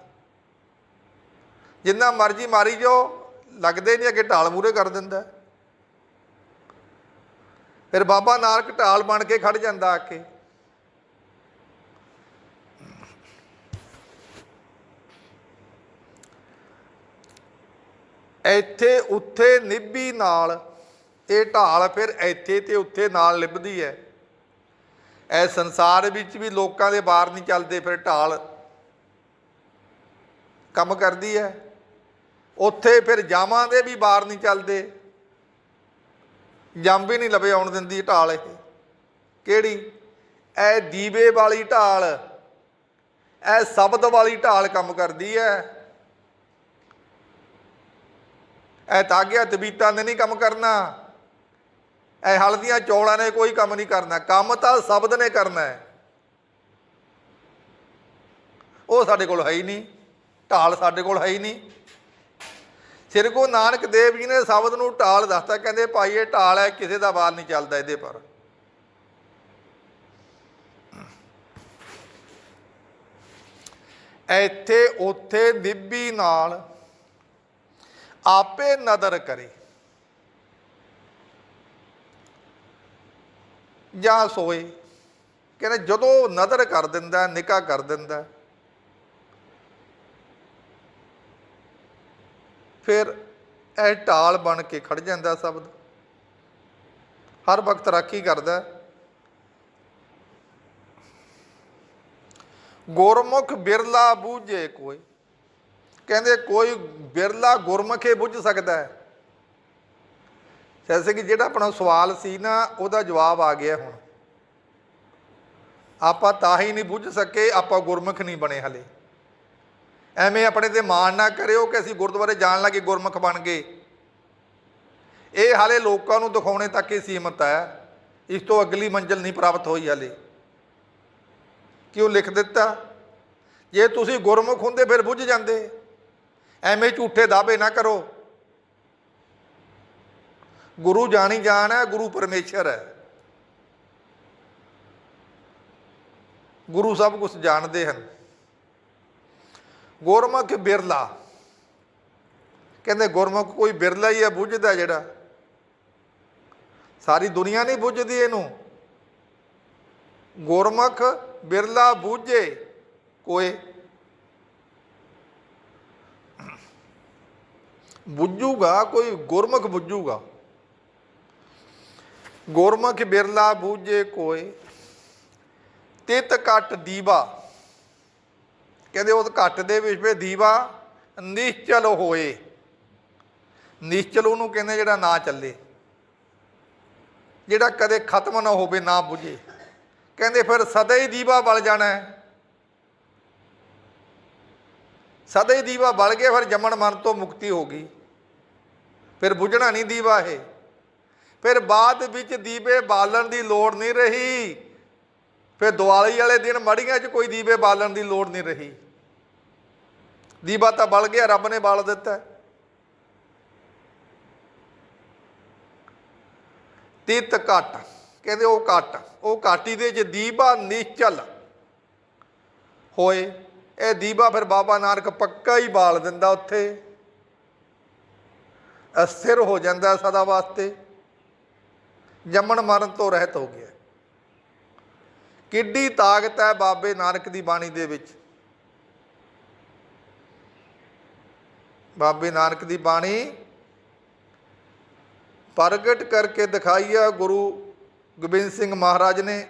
ਜਿੰਨਾ ਮਰਜ਼ੀ ਮਾਰੀ ਜੋ ਲੱਗਦੇ ਨਹੀਂ ਅੱਗੇ ਢਾਲ ਮੂਹਰੇ ਕਰ ਦਿੰਦਾ। ਫਿਰ ਬਾਬਾ ਨਾਨਕ ਢਾਲ ਬਣ ਕੇ ਖੜ ਜਾਂਦਾ ਆ ਕੇ। ਇੱਥੇ ਉੱਥੇ ਨਿੱਭੀ ਨਾਲ, ਇਹ ਢਾਲ ਫਿਰ ਇੱਥੇ ਤੇ ਉੱਥੇ ਨਾਲ ਲਿਬਦੀ ਹੈ। ਇਹ ਸੰਸਾਰ ਵਿੱਚ ਵੀ ਲੋਕਾਂ ਦੇ ਬਾਹਰ ਨਹੀਂ ਚੱਲਦੇ, ਫਿਰ ਢਾਲ ਕੰਮ ਕਰਦੀ ਹੈ। ਉੱਥੇ ਫਿਰ ਜਾਮਾਂ ਦੇ ਵੀ ਬਾਹਰ ਨਹੀਂ ਚੱਲਦੇ। ਜੰਮ ਵੀ ਨਹੀਂ ਲਵੇ ਆਉਣ ਦਿੰਦੀ ਢਾਲ ਇਹ। ਕਿਹੜੀ? ਇਹ ਦੀਵੇ ਵਾਲੀ ਢਾਲ, ਇਹ ਸ਼ਬਦ ਵਾਲੀ ਢਾਲ ਕੰਮ ਕਰਦੀ ਹੈ। ਇਹ ਤਾਗਿਆ ਤਬੀਤਾਂ ਨੇ ਨਹੀਂ ਕੰਮ ਕਰਨਾ। ਇਹ ਹਲਦੀਆਂ ਚੌਲਾਂ ਨੇ ਕੋਈ ਕੰਮ ਨਹੀਂ ਕਰਨਾ। ਕੰਮ ਤਾਂ ਸ਼ਬਦ ਨੇ ਕਰਨਾ ਹੈ। ਉਹ ਸਾਡੇ ਕੋਲ ਹੈ ਹੀ ਨਹੀਂ। ਢਾਲ ਸਾਡੇ ਕੋਲ ਹੈ ਹੀ ਨਹੀਂ। ਸ੍ਰੀ ਗੁਰੂ ਨਾਨਕ ਦੇਵ ਜੀ ਨੇ ਸ਼ਬਦ ਨੂੰ ਢਾਲ ਦੱਸਤਾ। ਕਹਿੰਦੇ ਭਾਈ, ਇਹ ਢਾਲ ਹੈ, ਕਿਸੇ ਦਾ ਵਾਲ ਨਹੀਂ ਚੱਲਦਾ ਇਹਦੇ ਪਰ। ਇੱਥੇ, ਉੱਥੇ, ਨਿੱਬੀ ਨਾਲ ਆਪੇ ਨਦਰ ਕਰੇ। ਜਾਂ ਸੋਏ, ਕਹਿੰਦੇ ਜਦੋਂ ਨਦਰ ਕਰ ਦਿੰਦਾ, ਨਿਕਾ ਕਰ ਦਿੰਦਾ, ਫਿਰ ਇਹ ਢਾਲ ਬਣ ਕੇ ਖੜ ਜਾਂਦਾ ਸ਼ਬਦ। ਹਰ ਵਕਤ ਰਾਖੀ ਕਰਦਾ। ਗੁਰਮੁਖ ਬਿਰਲਾ ਬੂਝੇ ਕੋਈ ਕਹਿੰਦੇ ਕੋਈ ਬਿਰਲਾ ਗੁਰਮੁਖੇ ਬੁੱਝ ਸਕਦਾ ਹੈ। ਜੈਸੇ ਕਿ ਜਿਹੜਾ ਆਪਣਾ ਸਵਾਲ ਸੀ ਨਾ, ਉਹਦਾ ਜਵਾਬ ਆ ਗਿਆ ਹੁਣ। ਆਪਾਂ ਤਾਂ ਹੀ ਨਹੀਂ ਬੁੱਝ ਸਕੇ, ਆਪਾਂ ਗੁਰਮੁਖ ਨਹੀਂ ਬਣੇ ਹਲੇ। ਐਵੇਂ ਆਪਣੇ ਤੇ ਮਾਣ ਨਾ ਕਰਿਓ ਕਿ ਅਸੀਂ ਗੁਰਦੁਆਰੇ ਜਾਣ ਲੱਗੇ ਗੁਰਮੁਖ ਬਣ ਗਏ ਇਹ ਹਾਲੇ ਲੋਕਾਂ ਨੂੰ ਦਿਖਾਉਣੇ ਤੱਕ ਹੀ ਸੀਮਤ ਹੈ। ਇਸ ਤੋਂ ਅਗਲੀ ਮੰਜ਼ਿਲ ਨਹੀਂ ਪ੍ਰਾਪਤ ਹੋਈ ਹਾਲੇ। ਕਿ ਉਹ ਲਿਖ ਦਿੱਤਾ? ਜੇ ਤੁਸੀਂ ਗੁਰਮੁਖ ਹੁੰਦੇ, ਫਿਰ ਬੁੱਝ ਜਾਂਦੇ। ਐਵੇਂ ਝੂਠੇ ਦਾਅਵੇ ਨਾ ਕਰੋ। ਗੁਰੂ ਜਾਣੀ ਜਾਣ ਹੈ, ਗੁਰੂ ਪਰਮੇਸ਼ਰ ਹੈ। ਗੁਰੂ ਸਭ ਕੁਝ ਜਾਣਦੇ ਹਨ। ਗੁਰਮੁਖ ਬਿਰਲਾ। ਕਹਿੰਦੇ ਗੁਰਮੁਖ ਕੋਈ ਬਿਰਲਾ ਹੀ ਹੈ, ਬੁੱਝਦਾ ਜਿਹੜਾ। ਸਾਰੀ ਦੁਨੀਆ ਨਹੀਂ ਬੁੱਝਦੀ ਇਹਨੂੰ। ਗੁਰਮੁਖ ਬਿਰਲਾ ਬੂਝੇ ਕੋਏ ਬੁੱਝੂਗਾ, ਕੋਈ ਗੁਰਮੁਖ ਬੁੱਝੂਗਾ। ਗੁਰਮੁਖ ਬਿਰਲਾ ਬੂਝੇ ਕੋਏ, ਤਿਤ ਘਟ ਦੀਵਾ। ਕਹਿੰਦੇ ਉਹ ਘਟ ਦੇ ਵਿੱਚ ਵੀ ਦੀਵਾ ਨਿਸ਼ਚਲ ਹੋਏ। ਨਿਸ਼ਚਲ ਉਹਨੂੰ ਕਹਿੰਦੇ ਜਿਹੜਾ ਨਾ ਚੱਲੇ। ਜਿਹੜਾ ਕਦੇ ਖਤਮ ਨਾ ਹੋਵੇ, ਨਾ ਬੁਝੇ। ਕਹਿੰਦੇ ਫਿਰ ਸਦਾ ਹੀ ਦੀਵਾ ਬਲ ਜਾਣਾ ਹੈ। ਸਦਾ ਹੀ ਦੀਵਾ ਬਲ ਗਿਆ, ਫਿਰ ਜੰਮਣ ਮਨ ਤੋਂ ਮੁਕਤੀ ਹੋ ਗਈ। ਫਿਰ ਬੁਝਣਾ ਨਹੀਂ ਦੀਵਾ ਇਹ। ਫਿਰ ਬਾਅਦ ਵਿੱਚ ਦੀਵੇ ਬਾਲਣ ਦੀ ਲੋੜ ਨਹੀਂ ਰਹੀ। ਫਿਰ ਦੀਵਾਲੀ ਵਾਲੇ ਦਿਨ ਮੜੀਆਂ 'ਚ ਕੋਈ ਦੀਵੇ ਬਾਲਣ ਦੀ ਲੋੜ ਨਹੀਂ ਰਹੀ। ਦੀਵਾ ਤਾਂ ਬਲ ਗਿਆ, ਰੱਬ ਨੇ ਬਾਲ ਦਿੱਤਾ। ਤਿਤ ਘਟ, ਕਹਿੰਦੇ ਉਹ ਘਟ, ਉਹ ਘਾਟੀ ਦੇ ਚ ਦੀਵਾ ਨਿਸ਼ਚਲ ਹੋਏ, ਇਹ ਦੀਵਾ ਫਿਰ ਬਾਬਾ ਨਾਨਕ ਪੱਕਾ ਹੀ ਬਾਲ ਦਿੰਦਾ ਉੱਥੇ। ਅਸਥਿਰ ਹੋ ਜਾਂਦਾ ਸਦਾ ਵਾਸਤੇ, ਜੰਮਣ ਮਰਨ ਤੋਂ ਰਹਿਤ ਹੋ ਗਿਆ। ਕਿੱਡੀ ਤਾਕਤ ਹੈ ਬਾਬੇ ਨਾਨਕ ਦੀ ਬਾਣੀ ਦੇ ਵਿੱਚ। ਬਾਬੇ ਨਾਨਕ ਦੀ ਬਾਣੀ ਪ੍ਰਗਟ ਕਰਕੇ ਦਿਖਾਈ ਆ, ਗੁਰੂ ਗੋਬਿੰਦ ਸਿੰਘ ਮਹਾਰਾਜ ਨੇ।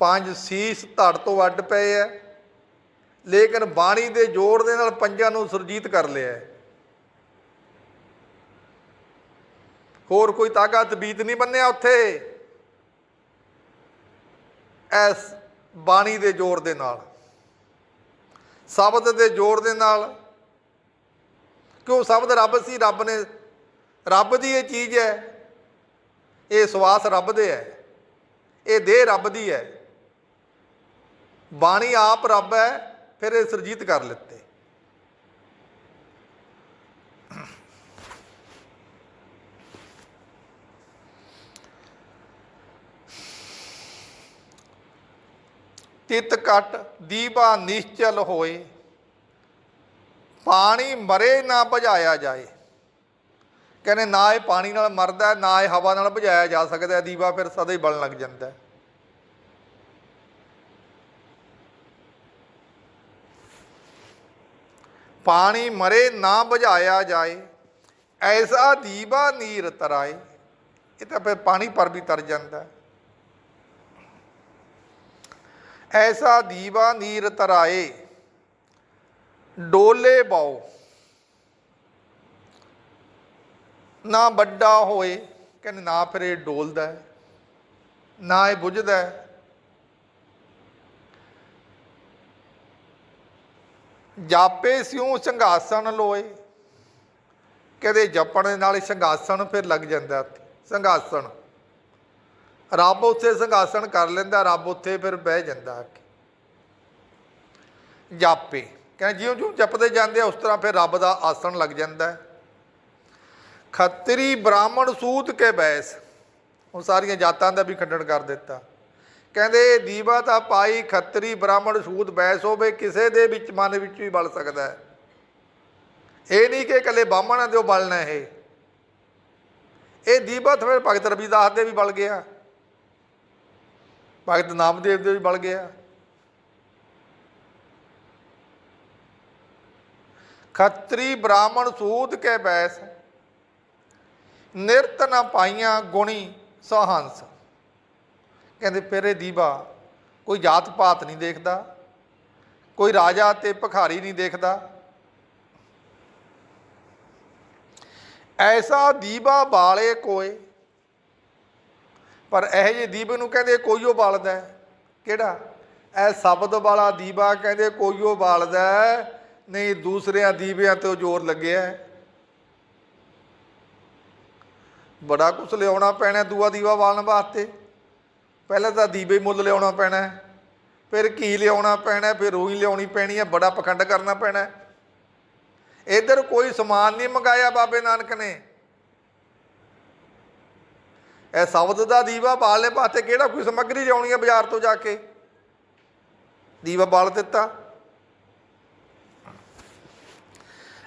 ਪੰਜ ਸੀਸ ਧੜ ਤੋਂ ਅੱਡ ਪਏ ਐ ਲੇਕਿਨ ਬਾਣੀ ਦੇ ਜੋੜ ਦੇ ਨਾਲ ਪੰਜਾਂ ਨੂੰ ਸੁਰਜੀਤ ਕਰ ਲਿਆ ਹੈ। ਹੋਰ ਕੋਈ ਤਾਕਤ ਬੀਤ ਨਹੀਂ ਬੰਨਿਆ ਉੱਥੇ। ਐਸ ਬਾਣੀ ਦੇ ਜ਼ੋਰ ਦੇ ਨਾਲ। ਸ਼ਬਦ ਦੇ ਜ਼ੋਰ ਦੇ ਨਾਲ। ਕਿਉਂ ਸ਼ਬਦ ਰੱਬ ਸੀ? ਰੱਬ ਨੇ, ਰੱਬ ਦੀ ਇਹ ਚੀਜ਼ ਹੈ। ਇਹ ਸਵਾਸ ਰੱਬ ਦੇ ਹੈ। ਇਹ ਦੇਹ ਰੱਬ ਦੀ ਹੈ। ਬਾਣੀ ਆਪ ਰੱਬ ਹੈ, ਫਿਰ ਇਹ ਸਰਜੀਤ ਕਰ ਲਿੱਤੇ। ਤਿਤ ਕਟ ਦੀਵਾ ਨਿਸ਼ਚਲ ਹੋਏ। ਪਾਣੀ ਮਰੇ ਨਾ ਭਜਾਇਆ ਜਾਏ। ਕਹਿੰਦੇ ਨਾ ਇਹ ਪਾਣੀ ਨਾਲ ਮਰਦਾ, ਨਾ ਇਹ ਹਵਾ ਨਾਲ ਭਜਾਇਆ ਜਾ ਸਕਦਾ ਦੀਵਾ ਫਿਰ ਸਦਾ ਹੀ ਬਲਣ ਲੱਗ ਜਾਂਦਾ। ਪਾਣੀ ਮਰੇ ਨਾ ਬੁਝਾਇਆ ਜਾਏ, ਐਸਾ ਦੀਵਾ ਨੀਰ ਤਰਾਏ। ਇਹ ਤਾਂ ਫਿਰ ਪਾਣੀ ਪਰ ਵੀ ਤਰ ਜਾਂਦਾ ਹੈ। ਐਸਾ ਦੀਵਾ ਨੀਰ ਤਰਾਏ, ਡੋਲੇ ਬਾਓ। ਨਾ ਵੱਡਾ ਹੋਏ, ਕਹਿੰਦੇ ਨਾ ਫਿਰ ਇਹ ਡੋਲਦਾ ਨਾ ਇਹ ਬੁਝਦਾ ਜਾਪੇ ਸਿਉ ਸੰਘਾਸਣ ਲੋਏ ਕਹਿੰਦੇ ਜਪਣ ਦੇ ਨਾਲ ਸੰਘਾਸਣ ਫਿਰ ਲੱਗ ਜਾਂਦਾ ਉੱਥੇ, ਸੰਘਾਸਣ। ਰੱਬ ਉੱਥੇ ਸੰਘਾਸਣ ਕਰ ਲੈਂਦਾ, ਰੱਬ ਉੱਥੇ ਫਿਰ ਬਹਿ ਜਾਂਦਾ ਜਾਪੇ। ਕਹਿੰਦੇ ਜਿਉਂ ਜਿਉਂ ਜਪਦੇ ਜਾਂਦੇ ਆ, ਉਸ ਤਰ੍ਹਾਂ ਫਿਰ ਰੱਬ ਦਾ ਆਸਣ ਲੱਗ ਜਾਂਦਾ ਖੱਤਰੀ ਬ੍ਰਾਹਮਣ ਸੂਤ ਕੇ ਬੈਸ। ਉਹ ਸਾਰੀਆਂ ਜਾਤਾਂ ਦਾ ਵੀ ਖੰਡਨ ਕਰ ਦਿੱਤਾ। ਕਹਿੰਦੇ ਦੀਵਾ ਤਾਂ ਪਾਈ, ਖੱਤਰੀ ਬ੍ਰਾਹਮਣ ਸੂਤ ਬੈਸ ਹੋਵੇ, ਕਿਸੇ ਦੇ ਵਿੱਚ ਮਨ ਵਿੱਚ ਵੀ ਬਲ ਸਕਦਾ ਹੈ। ਇਹ ਨਹੀਂ ਕਿ ਇਕੱਲੇ ਬਾਹਮਣਾਂ ਦੇ ਉਹ ਬਲਣਾ ਇਹ। ਇਹ ਦੀਵਾ ਫਿਰ ਭਗਤ ਰਵਿਦਾਸ ਦੇ ਵੀ ਬਲ ਗਿਆ। ਭਗਤ ਨਾਮਦੇਵ ਦੇ ਵੀ ਬਲ ਗਿਆ। ਖੱਤਰੀ ਬ੍ਰਾਹਮਣ ਸੂਦ ਕੇ ਬੈਸ, ਨਿਰਤ ਨਾ ਪਾਈਆਂ ਗੁਣੀ ਸਹੰਸ। ਕਹਿੰਦੇ ਫਿਰ ਇਹ ਦੀਵਾ, ਕੋਈ ਜਾਤ ਪਾਤ ਨਹੀਂ ਦੇਖਦਾ, ਕੋਈ ਰਾਜਾ ਤੇ ਭਖਾਰੀ ਨਹੀਂ ਦੇਖਦਾ। ਐਸਾ ਦੀਵਾ ਬਾਲੇ ਕੋਏ ਪਰ ਇਹ ਜੇ ਦੀਵੇ ਨੂੰ ਕਹਿੰਦੇ ਕੋਈਓ ਬਾਲਦਾ ਕਿਹੜਾ? ਇਹ ਸ਼ਬਦ ਵਾਲਾ ਦੀਵਾ ਕਹਿੰਦੇ ਕੋਈਓ ਬਾਲਦਾ ਨਹੀਂ, ਦੂਸਰਿਆਂ ਦੀਵਿਆਂ ਤੇ ਜ਼ੋਰ ਲੱਗਿਆ ਬੜਾ ਕੁਛ ਲਿਆਉਣਾ ਪੈਣਾ ਦੂਆ ਦੀਵਾ ਬਾਲਣ ਵਾਸਤੇ। ਪਹਿਲਾਂ ਤਾਂ ਦੀਵੇ ਮੁੱਲ ਲਿਆਉਣਾ ਪੈਣਾ ਫਿਰ ਘੀ ਲਿਆਉਣਾ ਪੈਣਾ ਫਿਰ ਰੋਈ ਲਿਆਉਣੀ ਪੈਣੀ ਹੈ, ਬੜਾ ਪਖੰਡ ਕਰਨਾ ਪੈਣਾ ਹੈ। ਇੱਧਰ ਕੋਈ ਸਮਾਨ ਨਹੀਂ ਮੰਗਾਇਆ ਬਾਬੇ ਨਾਨਕ ਨੇ। ਇਹ ਸ਼ਬਦ ਦਾ ਦੀਵਾ ਬਾਲਣੇ ਵਾਸਤੇ ਕਿਹੜਾ ਕੋਈ ਸਮੱਗਰੀ ਲਿਆਉਣੀ ਹੈ ਬਾਜ਼ਾਰ ਤੋਂ ਜਾ ਕੇ? ਦੀਵਾ ਬਾਲ ਦਿੱਤਾ।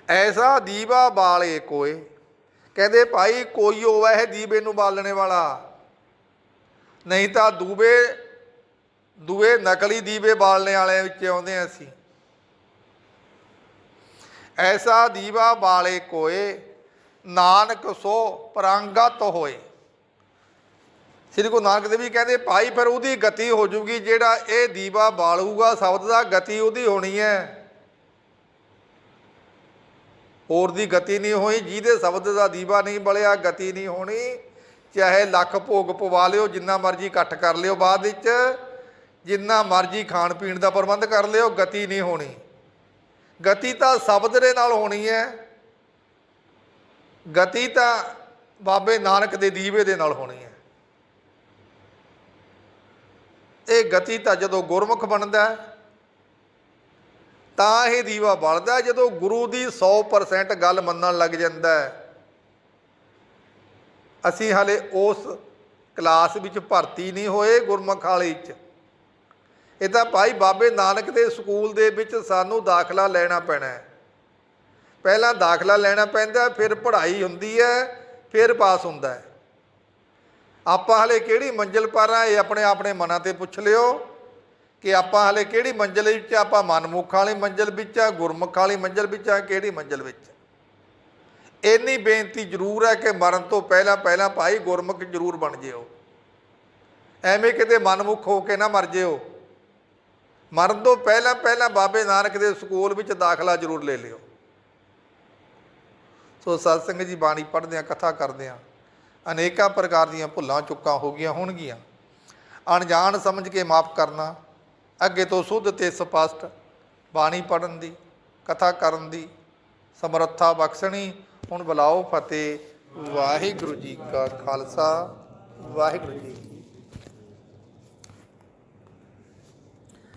ਐਸਾ ਦੀਵਾ ਬਾਲੇ ਕੋਏ। ਕਹਿੰਦੇ ਭਾਈ ਕੋਈ ਹੋਵੇ ਇਹ ਦੀਵੇ ਨੂੰ ਬਾਲਣੇ ਵਾਲਾ। ਨਹੀਂ ਤਾਂ ਦੂਵੇ ਦੂਏ ਨਕਲੀ ਦੀਵੇ ਬਾਲਣੇ ਵਾਲਿਆਂ ਵਿੱਚ ਆਉਂਦੇ ਹਾਂ ਅਸੀਂ। ਐਸਾ ਦੀਵਾ ਬਾਲੇ ਕੋਏ। ਨਾਨਕ ਸੋ ਪਰੰਗਤ ਹੋਏ। ਸ੍ਰੀ ਗੁਰੂ ਨਾਨਕ ਦੇਵ ਜੀ ਕਹਿੰਦੇ, ਭਾਈ, ਫਿਰ ਉਹਦੀ ਗਤੀ ਹੋ ਜੂਗੀ ਜਿਹੜਾ ਇਹ ਦੀਵਾ ਬਾਲੂਗਾ, ਸ਼ਬਦ ਦਾ ਗਤੀ ਉਹਦੀ ਹੋਣੀ ਹੈ। ਹੋਰ ਦੀ ਗਤੀ ਨਹੀਂ ਹੋਈ, ਜਿਹਦੇ ਸ਼ਬਦ ਦਾ ਦੀਵਾ ਨਹੀਂ ਬਲਿਆ, ਗਤੀ ਨਹੀਂ ਹੋਣੀ, ਚਾਹੇ ਲੱਖ ਭੋਗ ਪਵਾ ਲਿਓ, ਜਿੰਨਾ ਮਰਜ਼ੀ ਇਕੱਠ ਕਰ ਲਿਓ ਬਾਅਦ ਵਿੱਚ, ਜਿੰਨਾ ਮਰਜ਼ੀ ਖਾਣ ਪੀਣ ਦਾ ਪ੍ਰਬੰਧ ਕਰ ਲਿਓ, ਗਤੀ ਨਹੀਂ ਹੋਣੀ। ਗਤੀ ਤਾਂ ਸ਼ਬਦ ਦੇ ਨਾਲ ਹੋਣੀ ਹੈ। ਗਤੀ ਤਾਂ ਬਾਬੇ ਨਾਨਕ ਦੇ ਦੀਵੇ ਦੇ ਨਾਲ ਹੋਣੀ ਹੈ। ਇਹ ਗਤੀ ਤਾਂ ਜਦੋਂ ਗੁਰਮੁਖ ਬਣਦਾ ਤਾਂ ਇਹ ਦੀਵਾ ਬਲਦਾ ਜਦੋਂ ਗੁਰੂ ਦੀ 100% ਗੱਲ ਮੰਨਣ ਲੱਗ ਜਾਂਦਾ ਅਸੀਂ ਹਾਲੇ ਉਸ ਕਲਾਸ ਵਿੱਚ ਭਰਤੀ ਨਹੀਂ ਹੋਏ ਗੁਰਮੁਖ ਵਾਲੀ ਚ। ਇਹ ਤਾਂ ਭਾਈ ਬਾਬੇ ਨਾਨਕ ਦੇ ਸਕੂਲ ਦੇ ਵਿੱਚ ਸਾਨੂੰ ਦਾਖਲਾ ਲੈਣਾ ਪੈਣਾ ਹੈ। ਪਹਿਲਾਂ ਦਾਖਲਾ ਲੈਣਾ ਪੈਂਦਾ ਫਿਰ ਪੜ੍ਹਾਈ ਹੁੰਦੀ ਹੈ, ਫਿਰ ਪਾਸ ਹੁੰਦਾ ਹੈ। ਆਪਾਂ ਹਲੇ ਕਿਹੜੀ ਮੰਜ਼ਿਲ ਪਰ ਆ, ਇਹ ਆਪਣੇ ਆਪਣੇ ਮਨਾਂ ਤੇ ਪੁੱਛ ਲਿਓ ਕਿ ਆਪਾਂ ਹਲੇ ਕਿਹੜੀ ਮੰਜ਼ਿਲ ਵਿੱਚ ਆਪਾਂ ਮਨਮੁਖ ਵਾਲੀ ਮੰਜ਼ਿਲ ਵਿੱਚ ਆ, ਗੁਰਮੁਖ ਵਾਲੀ ਮੰਜ਼ਿਲ ਵਿੱਚ ਆ, ਕਿਹੜੀ ਮੰਜ਼ਿਲ ਵਿੱਚ? ਇੰਨੀ ਬੇਨਤੀ ਜ਼ਰੂਰ ਹੈ ਕਿ ਮਰਨ ਤੋਂ ਪਹਿਲਾਂ ਪਹਿਲਾਂ ਭਾਈ ਗੁਰਮੁਖ ਜ਼ਰੂਰ ਬਣ ਜਿਓ। ਐਵੇਂ ਕਿਤੇ ਮਨਮੁਖ ਹੋ ਕੇ ਨਾ ਮਰ ਜਿਓ। ਮਰਨ ਤੋਂ ਪਹਿਲਾਂ ਪਹਿਲਾਂ ਬਾਬੇ ਨਾਨਕ ਦੇ ਸਕੂਲ ਵਿੱਚ ਦਾਖਲਾ ਜ਼ਰੂਰ ਲੈ ਲਿਓ। ਸੋ ਸਤਸੰਗ ਜੀ, ਬਾਣੀ ਪੜ੍ਹਦੇ ਆ ਕਥਾ ਕਰਦੇ ਆ ਅਨੇਕਾਂ ਪ੍ਰਕਾਰ ਦੀਆਂ ਭੁੱਲਾਂ ਚੁੱਕਾਂ ਹੋ ਗਈਆਂ ਹੋਣਗੀਆਂ। ਅਣਜਾਣ ਸਮਝ ਕੇ ਮਾਫ ਕਰਨਾ, ਅੱਗੇ ਤੋਂ ਸੁੱਧ ਤੇ ਸਪਸ਼ਟ ਬਾਣੀ ਪੜਨ ਦੀ, ਕਥਾ ਕਰਨ ਦੀ, ਸਮਰੱਥਾ ਬਖਸ਼ਣੀ, ਹੁਣ ਬੁਲਾਓ ਫਤਿਹ। ਵਾਹਿਗੁਰੂ ਜੀ ਕਾ ਖਾਲਸਾ। ਵਾਹਿਗੁਰੂ ਜੀ